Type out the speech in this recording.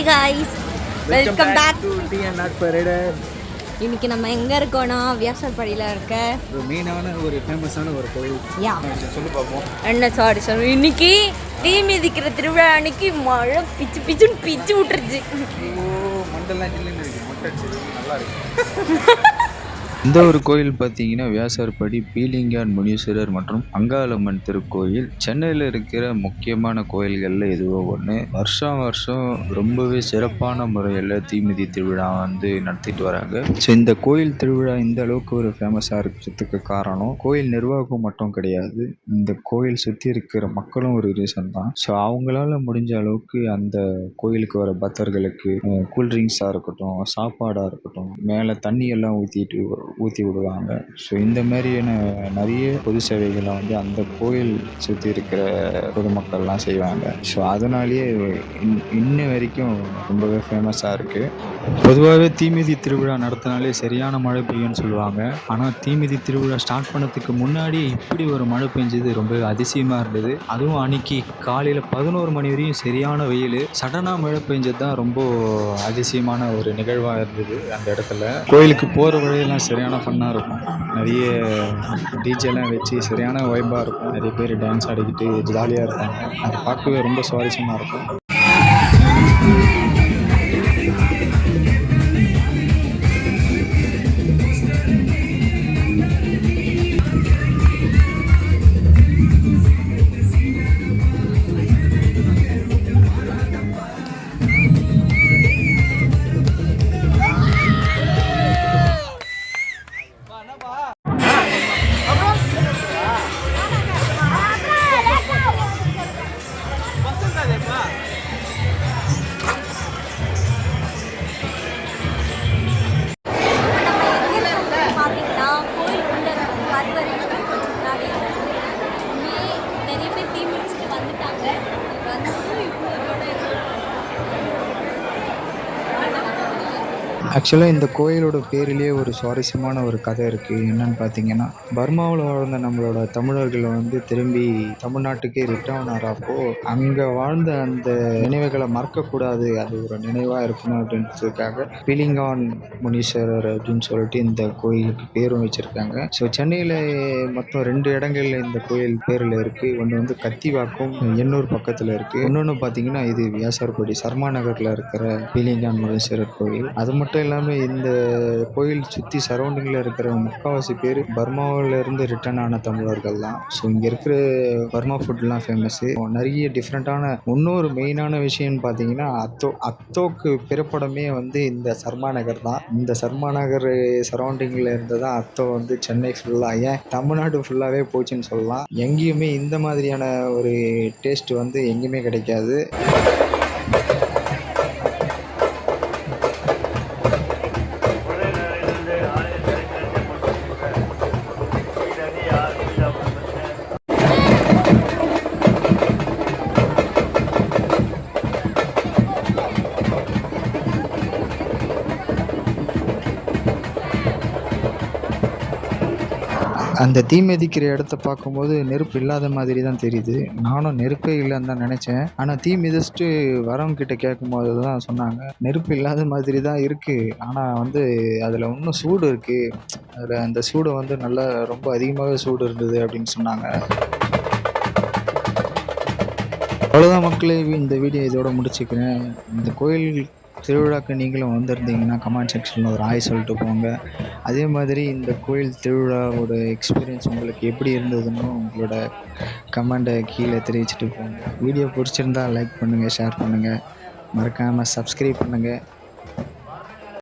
Hi guys welcome back to TNR பரேடர் இன்னைக்கு நம்ம எங்க இருக்கோம்னா வியாசர்படியில இருக்க ஒரு மெயினான ஒரு ஃபேமஸான ஒரு கோயில். யா சொல்லி பார்ப்போம் என்ன சாரி சார் இன்னைக்கு தீ மிதிக்கிற திருவிழா அன்னைக்கு மழை பிச்சு பிச்சுன்னு பிச்சு விட்டுருச்சு. ஓ மண்டெல்லாம். நல்லா இருக்கு. இந்த ஒரு கோயில் பார்த்தீங்கன்னா வியாசார்படி பீலிங்கான் முனீஸ்வரர் மற்றும் அங்காளம்மன் திருக்கோயில். சென்னையில் இருக்கிற முக்கியமான கோயில்களில் இதுவோ ஒன்று வருஷம் வருஷம் ரொம்பவே சிறப்பான முறையில் தீமிதி திருவிழா வந்து நடத்திட்டு வராங்க. ஸோ இந்த கோயில் திருவிழா இந்த அளவுக்கு ஒரு ஃபேமஸாக இருக்கிறதுக்கு காரணம் கோயில் நிர்வாகம் மட்டும் கிடையாது. இந்த கோயில் சுற்றி இருக்கிற மக்களும் ஒரு ரீசன் தான். ஸோ அவங்களால முடிஞ்ச அளவுக்கு அந்த கோயிலுக்கு வர பக்தர்களுக்கு கூல்ட்ரிங்க்ஸாக இருக்கட்டும் சாப்பாடாக இருக்கட்டும் மேலே தண்ணி எல்லாம் ஊற்றிட்டு ஊற்றி விடுவாங்க. ஸோ இந்த மாதிரியான நிறைய பொது சேவைகளை வந்து அந்த கோயில் சுற்றி இருக்கிற பொதுமக்கள்லாம் செய்வாங்க. ஸோ அதனாலேயே இன்- இன்ன வரைக்கும் ரொம்பவே ஃபேமஸாக இருக்குது பொதுவாகவே தீமிதி திருவிழா நடத்தினாலே சரியான மழை பெய்யும்னு சொல்லுவாங்க. ஆனால் தீமிதி திருவிழா ஸ்டார்ட் பண்ணதுக்கு முன்னாடி இப்படி ஒரு மழை பெஞ்சது ரொம்ப அதிசயமாக இருந்தது. அதுவும் அன்னைக்கு காலையில் பதினோரு மணி வரையும் சரியான வெயில். சடனாக மழை பெஞ்சது தான் ரொம்ப அதிசயமான ஒரு நிகழ்வாக இருந்தது அந்த இடத்துல. கோயிலுக்கு போகிற வழியெல்லாம் சரியான ஃபன்னாக இருக்கும். நிறைய டிஜேலாம் வச்சு சரியான வைப்பாக இருக்கும். நிறைய பேர் டான்ஸ் ஆடிக்கிட்டு ஜாலியாக இருப்பாங்க. அதை பார்க்கவே ரொம்ப சுவாரஸ்யமாக இருக்கும். ஆக்சுவலாக இந்த கோயிலோட பேரிலேயே ஒரு சுவாரஸ்யமான ஒரு கதை இருக்குது என்னன்னு பார்த்தீங்கன்னா பர்மாவில் வாழ்ந்த நம்மளோட தமிழர்கள் வந்து திரும்பி தமிழ்நாட்டுக்கே ரிட்டர்ன் ஆகிறப்போ அங்கே வாழ்ந்த அந்த நினைவுகளை மறக்கக்கூடாது. அது ஒரு நினைவாக இருக்கணும் அப்படின்றதுக்காக பிலிங்கான் முனீஸ்வரர் அப்படின்னு சொல்லிட்டு இந்த கோயிலுக்கு பேரும் வச்சுருக்காங்க. ஸோ சென்னையில் மொத்தம் ரெண்டு இடங்கள்ல இந்த கோயில் பேரில் இருக்குது ஒன்று வந்து கத்திவாக்கம் எண்ணூர் பக்கத்தில் இருக்குது இன்னொன்று பார்த்தீங்கன்னா இது வியாசார்படி சர்மா நகரில் இருக்கிற பீலிங்கான் முனீஸ்வரர் கோயில். அது மட்டும் இல்லாமல் இந்த கோயில் சுற்றி சரௌண்டிங்கில் இருக்கிற முக்கால்வாசி பேர் பர்மாவில் இருந்து ரிட்டர்ன் ஆன தமிழர்கள் தான் ஸோ இங்கே இருக்கிற பர்மா ஃபுட்லாம் ஃபேமஸ்ஸு நிறைய டிஃப்ரெண்ட்டான இன்னொரு மெயினான விஷயம்னு பார்த்தீங்கன்னா அத்தோ அத்தோக்கு பிறப்படமே வந்து இந்த சர்மா நகர் தான். இந்த சர்மா நகர் சரௌண்டிங்கில் இருந்து தான் அத்தோ வந்து சென்னை ஃபுல்லாக ஏன் தமிழ்நாடு ஃபுல்லாகவே போச்சுன்னு சொல்லலாம். எங்கேயுமே இந்த மாதிரியான ஒரு டேஸ்ட் வந்து எங்கேயுமே கிடைக்காது. அந்த தீ மிதிக்கிற இடத்த பார்க்கும்போது நெருப்பு இல்லாத மாதிரி தான் தெரியுது. நானும் நெருப்பே இல்லைன்னு தான் நினச்சேன். ஆனால் தீ மிதிச்சுட்டு வரவங்க கிட்ட கேட்கும்போது தான் சொன்னாங்க நெருப்பு இல்லாத மாதிரி தான் இருக்குது ஆனால் வந்து அதில் இன்னும் சூடு இருக்குது அதில் அந்த சூடு வந்து நல்லா ரொம்ப அதிகமாகவே சூடு இருந்தது அப்படின்னு சொன்னாங்க. அவ்வளோதான் மக்களே இந்த வீடியோ இதோட முடிச்சுக்கிறேன். இந்த கோயில் திருவிழாக்கு நீங்களும் வந்திருந்தீங்கன்னா கமெண்ட் செக்ஷனில் ஒரு ஆய் சொல்லிட்டு போங்க. அதே மாதிரி இந்த கோயில் திருவிழாவோட எக்ஸ்பீரியன்ஸ் உங்களுக்கு எப்படி இருந்ததுன்னு உங்களோட கமெண்ட்டை கீழே தெரிவிச்சிட்டு போங்க. வீடியோ பிடிச்சிருந்தா லைக் பண்ணுங்கள் ஷேர் பண்ணுங்கள் மறக்காமல் சப்ஸ்கிரைப் பண்ணுங்கள்